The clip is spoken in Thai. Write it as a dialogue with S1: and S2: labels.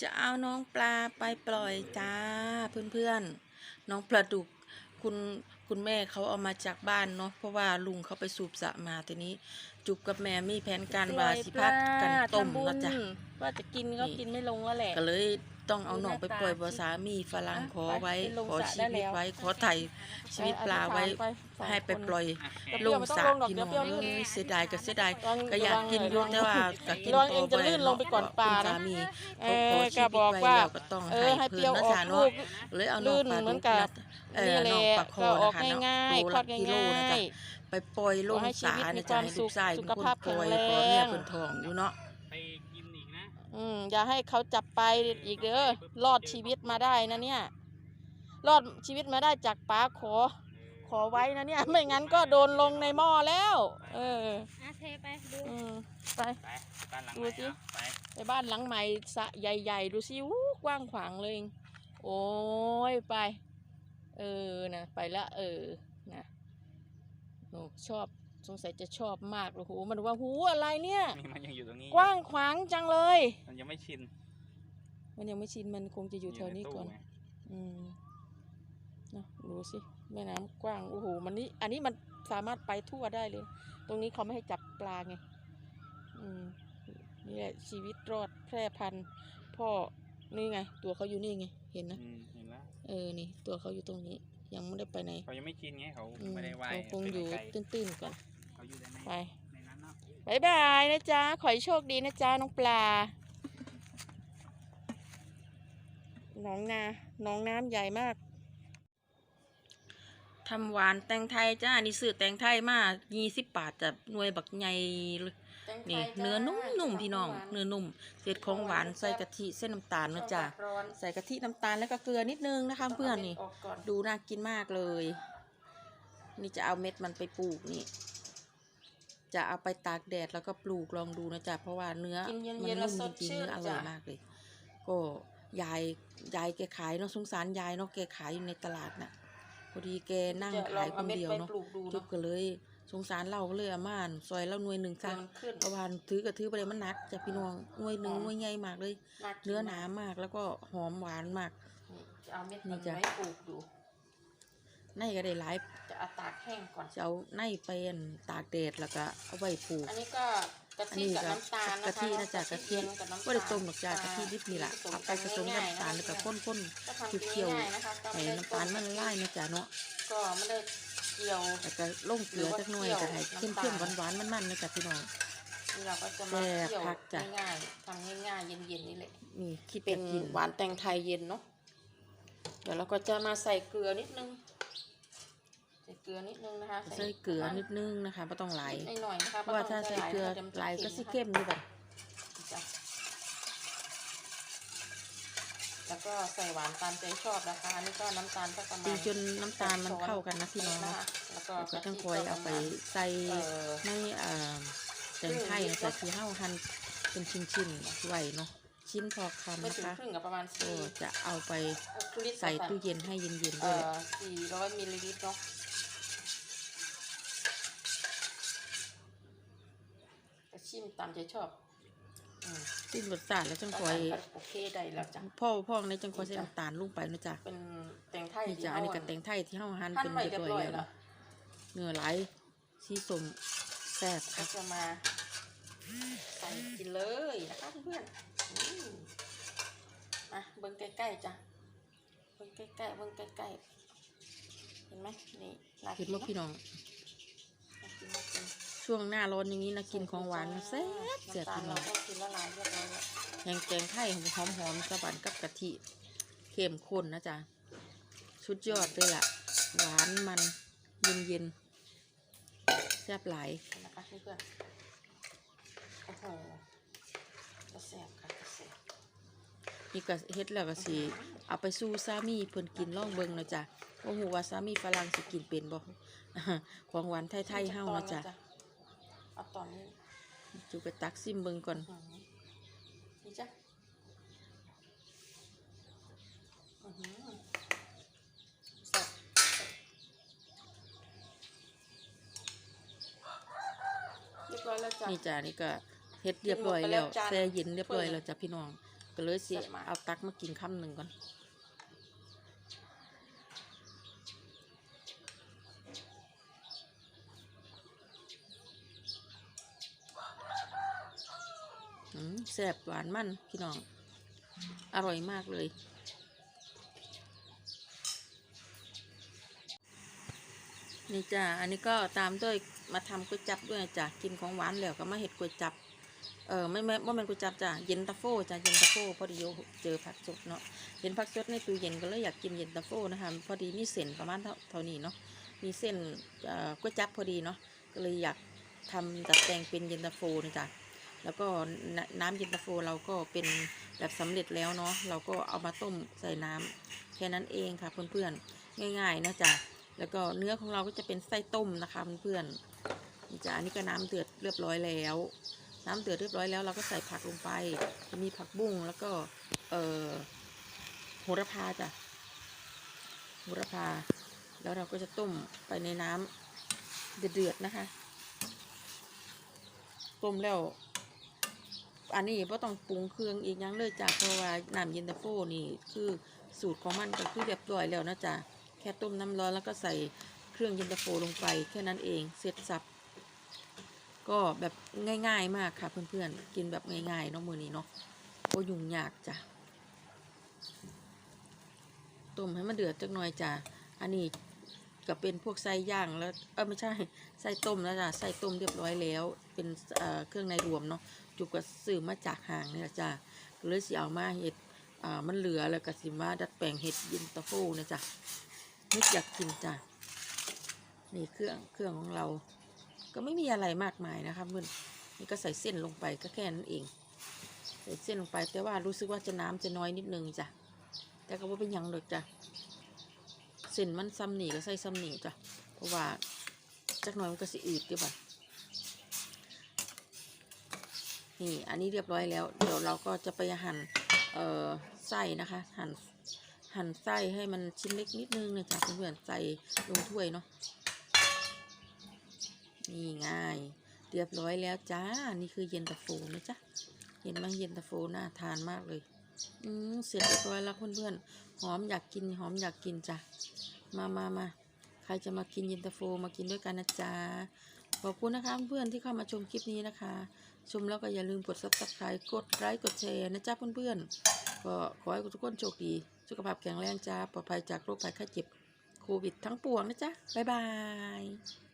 S1: จะเอาน้องปลาไปปล่อยจ้าเพื่อนๆ น้องปลาดุกคุณคุณแม่เขาเอามาจากบ้านเนาะเพราะว่าลุงเขาไปสูบสะมาทีนี้ จุบกับแม่มีแผนการว่าสิพักกันต้ม
S2: ทำบุญ
S1: นะจ๊ะ
S2: ว่าจะกินก็
S1: นี่
S2: กินไม่ลงแล้วแหละ
S1: ก็เลยต้องเอาน้องไปปล่อยบ่สามีฝรั่งขอไว้
S2: ไปลง
S1: ขอ
S2: สระ
S1: ชี
S2: ได้
S1: วิต
S2: แล้ว
S1: ไว้ ขอไถ่ชีวิตปลาไว้
S2: ปสอง
S1: ให้ไป
S2: คน
S1: ปล่อย
S2: เดี๋ยว
S1: ลงสระ
S2: เดี๋ยว
S1: พี่น้อง
S2: เดี๋ยว
S1: เอ้ยเสียดายก็เสียดาย
S2: ระวัง
S1: ก็อยากกินอยู่
S2: ระวัง
S1: แต่ว่าก็กิน
S2: ระวังเองจะ
S1: บ่ด้
S2: ลื่นลงไปก่อนปลา
S1: คุณ
S2: นะ
S1: สามี
S2: เอ
S1: เขาขอชีวิต
S2: อก็บอก
S1: ไว้
S2: ว่า
S1: แล้วก็ต้อง
S2: เอ
S1: ให้
S2: อให้เป
S1: เพื่
S2: รี้
S1: อย
S2: วน
S1: นะ
S2: ออก
S1: จ๊ะ
S2: ลู
S1: เนาะ
S2: ก
S1: เลยเอาน้
S2: ลื่
S1: อง
S2: น
S1: ปลา
S2: เหมื
S1: ดุ
S2: อน
S1: ก
S2: กับ
S1: นะเออ
S2: นี่แหละ
S1: น้องปลาค
S2: ก็
S1: อ
S2: ออก
S1: นะคะเนาะ
S2: ง่าย
S1: โล
S2: ๆคลอ
S1: ละ
S2: ด
S1: กิโล
S2: ง่า
S1: นะจ๊ะ
S2: ย
S1: ไปปล่อยลง
S2: ขอให้ชี
S1: สา
S2: วิตมี
S1: นะจ๊ะ
S2: ความ
S1: ให้
S2: สุ
S1: ลู
S2: ข
S1: กชาย
S2: สุ
S1: เป็น
S2: ข
S1: คน
S2: ภาพ
S1: ปล่อย
S2: แข็ง
S1: พอ
S2: แรง
S1: เมียเป็นทองอยู่เนาะ
S3: ไปกินอีกนะ
S2: ๆอืมอย่าให้เขาจับไปอีกเด้อรอดชีวิตมาได้นะเนี่ย รอดชีวิตมาได้จากป้าขอ ขอไว้นะเนี่ย ไม่งั้นก็โดนลงในหม้อแล้ว เออ
S4: อะเทไปดู
S2: อืมไป
S3: ไปบ้านหลัง
S2: ดู
S3: ใหม่
S2: สิ
S3: เอาไป
S2: ไปบ้านหลังใหม่สระใหญ่ๆ ดูสิวู้กว้างขวางเลย โอ้ยไป เออนะไปละเออ นะโอ้ชอบสงสัยจะชอบมากโอ้โหมันว่าหูอะไรเนี่ย
S3: นี่มันยังอยู่ตรงนี้
S2: กว้างขวางจังเลย
S3: มันยังไม่ชิน
S2: มันยังไม่ชินมันคงจะอยู่แถวนี้ก่อน
S3: ใตู้ไง
S2: อืมเนอะดูสิแม่น้ำกว้างโอ้โหมันนี่อันนี้มันสามารถไปทั่วได้เลย ตรงนี้เขาไม่ให้จับปลาไงอืมนี่แหละชีวิตรอดแพร่พันธุ์พ่อนี่ไง ตัวเขาอยู่นี่ไง เห็นนะ
S3: อืมเห็นแล้ว
S2: เออนี่ ตัวเขาอยู่ตรงนี้ ยังไม่ได้ไปไหน
S3: เขายังไม่ชินไงเขา
S2: อืม
S3: ไม่ได้ว่าย
S2: เขาคงอยู่
S3: ไปไกล
S2: ตื้นๆก่อน
S3: ๆเขาอยู่ใน
S2: ไป
S3: ในนั้นเนาะ
S2: บายบายนะจ๊ะ ขอให้โชคดีนะจ๊ะ น้องปลา น้องนาน้องน้ำใหญ่มาก
S1: ทำหวานแตงไทยจ้า นี่ซื้อแตงไทยมา20บาทจะหน่วยบักใหญ่เลย นี่เนื้อนุ่มๆพี่น้อง เนื้อนุ่มเศษของหวานใส่กะทิเส้นน้ำตาลนะจ๊ะใส่กะทิน้ำตาลแล้วก็เกลือนิดนึงนะคะเพื่อนนี่ดูน่ากินมากเลย นี่จะเอาเม็ดมันไปปลูกนี่ จะเอาไปตากแดดแล้วก็ปลูกลองดูนะจ๊ะเพราะว่าเนื้อ
S2: กินเย็นๆ
S1: มั
S2: แล้ว
S1: นุ่ม
S2: สด
S1: จริงๆ
S2: ชื่น
S1: เนื้ออร่อย
S2: จ้ะ
S1: มากเลย ก็ยายยายแกขายเนาะสงสารยายเนาะแกขายอยู่ในตลาดน่ะพอดีแกนั่ง
S2: จะลอ
S1: ขางยค
S2: เอา
S1: น
S2: เม็ด
S1: เดียว
S2: ไป
S1: เนาะ
S2: ปลูกดู
S1: จุ
S2: เนาะ
S1: บก็เลย สงสารเราก็เลยเอามาอั่นซอยแล้วหน่วยหนึ่ง
S2: เกิ
S1: ซะ
S2: นขึ้น
S1: เพราะว่าถือก็ถือไปเลยมันหนักจากพี่น้องหน่วยหนึ่ง
S2: หอม
S1: หน่วยใหญ่มากเลยา
S2: กิ
S1: เนื้อหนามากแล้วก็หอมหวานมาก
S2: นี่จะเอาเม็ด
S1: นี่
S2: มัน
S1: จ้ะ
S2: ไว้ปลูกดู
S1: ในก็ได้หลาย
S2: จะเอาตากแห้งก่อน
S1: จะเอาในไปอั่นตากแดดแล้วก็เอาไว้ปลูก
S2: อันนี้ก็กะ
S1: อัน
S2: ทิ
S1: นี้
S2: กับ
S1: ก็
S2: น้ำตาลนะคะ
S1: กะทินะจ๊ะกะทิ
S2: เย็นกับน้ำตาล
S1: ว่าได้ต้มหรอกจ้ะกะทิดิบนี่แหละ
S2: ผสม
S1: เอาไปผสมกับน้ำตาลแล้วก็ข้น
S2: ก็ทำกิน
S1: เคี่ยว
S2: ง่ายๆนะคะก็
S1: ๆ
S2: ไม่
S1: ให้
S2: ได้
S1: น้ำตาลมันละลายนะจ๊ะเนาะ
S2: ก็ไม่ได้ เกี่ยว
S1: แล้วก็ลงเกลือจักหน่อยก็ให้เข้มๆหวานๆมันๆนะจ๊ะพี่น้อง
S2: นี่เราก็จะมา
S1: แซ่บ
S2: เคี่ยว
S1: คักจ้ะ
S2: ง่ายๆทำง่ายๆเย็นๆนี่แหละ
S1: นี่คิด
S2: เป็
S1: จะ
S2: น
S1: กิน
S2: หวานแตงไทยเย็นเนาะเดี๋ยวเราก็จะมาใส่เกลือนิดนึงใส่เกลือนิดนึงนะคะ
S1: ใส่เกลือนิดนึงนะคะไม่ต้องหลาย
S2: นิดหน่อยนะคะ
S1: เพราะว่าถ้าใส่เกลือหลายก็สิเข้มอยู่แบบ
S2: จ้ะ แล้วก็ใส่หวานตามใจชอบนะคะอันนี้ก็น้ำตาลก็ประมา
S1: ตี
S2: ณ
S1: จนน้ำตาลมันเข้ากันนะพี่น้อง
S2: นะ
S1: เนาะ
S2: คะแล้วก็
S1: แล้วก็ต้องคอยเอาไปใส่
S2: เอ่อ
S1: ในอ่าแตงไทยนะจ๊ะที่เฮาหั่นเป็นชิ้นๆไว้เนาะชิ้นพอคำ
S2: ไม่
S1: นะ
S2: ถึง
S1: คะ
S2: ครึ่งกับประมาณ
S1: ก็
S2: สี่
S1: จะเอาไป
S2: ลิตร
S1: ใส่
S2: ค่ะ
S1: ตู้เย็นให้เย็นๆ
S2: เอ่
S1: ด้วย
S2: อสี่ร้อยมิลลิลิตรเนาะก็ชิมตามใจชอบอืม
S1: สิ้นรสชาติแล้วจังคอย
S2: โอเคได้แล้วจ้ะ
S1: พ่อพ่อในจังคอยใส่น้ำตาลลงไปนะจ๊ะ
S2: เป็นแตงไทย
S1: นี่จ้ะอันนี้ก็แตงไทยที่เฮาหั่น
S2: หั่
S1: เป็นน
S2: ไว้
S1: เรียบ
S2: เรียบ
S1: ร้อย
S2: ร้อย
S1: แล้ว
S2: แล้ว
S1: เนื้อหลายสีส้มแซ่บ
S2: ก็
S1: ค่ะ
S2: จะมาใส่กินเลยนะคะเพื่อนๆอืมมาเบิ้งใกล้ๆจ้ะเบิ้งใกล้ๆเบิ้งใกล้ๆเห็นไหมนี่น่า
S1: เห็
S2: กิ
S1: น
S2: น
S1: บ่
S2: เนาะ
S1: พี่น้อง
S2: น่ากินน่ากิน
S1: ช่วงหน้าร้อนอย่างนี้นะกินของหวานแซ่บแซ่บ
S2: น้ำตาล
S1: พี่น้
S2: เรา
S1: อง
S2: ก็กินละลายเรียบร้อยแล้ว
S1: แกงแกงไทยหอมหอมๆสะบันกับกะทิเข้มข้นนะจ๊ะสุดยอดเลยล่ะ หวานมันเย็นเย็นๆแซ่บหลาย
S2: นะคะเพื่อนๆโอ้โหจะแสบค่ะจะแสบ
S1: นี่ก็เฮ็ดแล้วก็สิเอาไปสู่สามีเพิ่นกินล่องเบิ่งนะจ๊ะบ่ฮู้ว่าสามีฝรั่งสิกินเป็นบ่ของหวานไทยๆเฮานะจ๊ะ
S2: เอา ตอนนี้
S1: จูไปตักซิมเบิ่งก่อน
S2: อื้อหือนี่จ้ะอื้อหือแซ่บเรียบร้อยแล้วจ้ะ
S1: นี่จ้ะนี่ก็เฮ็ดเรียบร้อยแล้ว
S2: กินหมดไปแล้วจาน
S1: แช่เย็นเรียบร้อยแล้วจ้ะพี่น้อง ก็เลยสิ
S2: แซ่บมาก
S1: เอาตักมากินคำหนึ่งก่อน แซ่บหวานมันพี่น้อง อร่อยมากเลย นี่จ้ะอันนี้ก็ตามด้วยมาทำก๋วยจับด้วยจ้ะกินของหวานแล้วก็มาเห็ดก๋วยจับเออไม่ไม่ว่ามันก๋วยจับจ้ะเย็นตาโฟจ้ะเย็นตาโฟพอดีโยเจอผักสดเนาะเห็นผักสดในตู้เย็นก็เลยอยากกินเย็นตาโฟนะคะพอดีมีเส้นประมาณเท่านี้เนาะมีเส้นก๋วยจับพอดีเนาะก็เลยอยากทำดัดแปลงเป็นเย็นตาโฟนะจ๊ะ แล้วก็น้ำเย็นตาโฟเราก็เป็นแบบสำเร็จแล้วเนาะเราก็เอามาต้มใส่น้ำแค่นั้นเองค่ะเพื่อนๆง่าย ๆนะจ๊ะแล้วก็เนื้อของเราก็จะเป็นไส้ต้มนะคะเพื่อนๆนี่จ้ะอันนี้ก็น้ำเดือดเรียบร้อยแล้ว น้ำเดือดเรียบร้อยแล้วเราก็ใส่ผักลงไปจะมีผักบุ้งแล้วก็เอ่อโหระพาจ้ะโหระพา แล้วเราก็จะต้มไปในน้ำเดือดๆนะคะ ต้มแล้ว อันนี้ไ่ต้องปรุงเครื่องอีกยังเลยจ้ะเพราะว่าน้ำเย็นตาโฟนี่คือสูตรของมันก็คือเรียบร้อยแล้วนะจ๊ะแค่ต้มน้ำร้อนแล้วก็ใส่เครื่องเย็นตาโฟลงไปแค่นั้นเองเสร็จสับก็แบบง่าย ๆ มากค่ะเพื่อนๆกินแบบง่ายๆเนาะมือนี้เนาะโอยุ่งยากจ้ะต้มให้มันเดือดจักหน่อยจ้ะอันนี้ก็เป็นพวกไส้ย่างแล้วเออไม่ใช่ไส้ต้มแล้วจ้ะไส้ต้มเรียบร้อยแล้ว เป็นเครื่องในรวมเนาะ จุกก็ซื้อมาจากห้างนี่แหละจ้ะเลยสิเอามาเห็ดอ่ามันเหลือแล้วก็สิมาดัดแปลงเห็ดเยินตาโฟนะจ๊ะนึกอยากกินจ้ะนี่เครื่องเครื่องของเรา ก็ไม่มีอะไรมากมายนะคะเพื่อนนี่ก็ใส่เส้นลงไปก็แค่นั้นเองใส่เส้นลงไปแต่ว่ารู้สึกว่าจะน้ำจะน้อยนิดนึงจ้ะแต่ก็ว่าเป็นยังดอกจ้ะเส้นมันซ้ำหนีก็ใส่ซ้ำหนีจ้ะเพราะว่าจักหน่อยมันก็สิอืดดีบ่ นี่อันนี้เรียบร้อยแล้ว เดี๋ยวเราก็จะไปหั่นเอ่อไส้นะคะ หั่นหั่นไส้ให้มันชิ้นเล็กนิดนึงนะจ๊ะเพื่อนๆใส่ลงถ้วยเนาะนี่ง่าย เรียบร้อยแล้วจ้า นี่คือเย็นตาโฟนะจ๊ะเห็นไหมเย็นตาโฟน่าทานมากเลย อืมเสร็จเรียบร้อยแล้วเพื่อนๆหอมอยากกินหอมอยากกินจ้ะมามามาใครจะมากินเย็นตาโฟมากินด้วยกันนะจ๊ะ อบคุณนะคะเพื่อนที่เข้ามาชมคลิปนี้นะคะ ชมแล้วก็อย่าลืมกด subscribe กดไลค์กดแชร์นะจ๊ะเพื่อนๆ ก็ขอให้ทุกคนโชคดี สุขภาพแข็งแรงจ้าปลอดภัยจากโรคภัยไข้เจ็บโควิดทั้งปวงนะจ๊ะบ๊ายบาย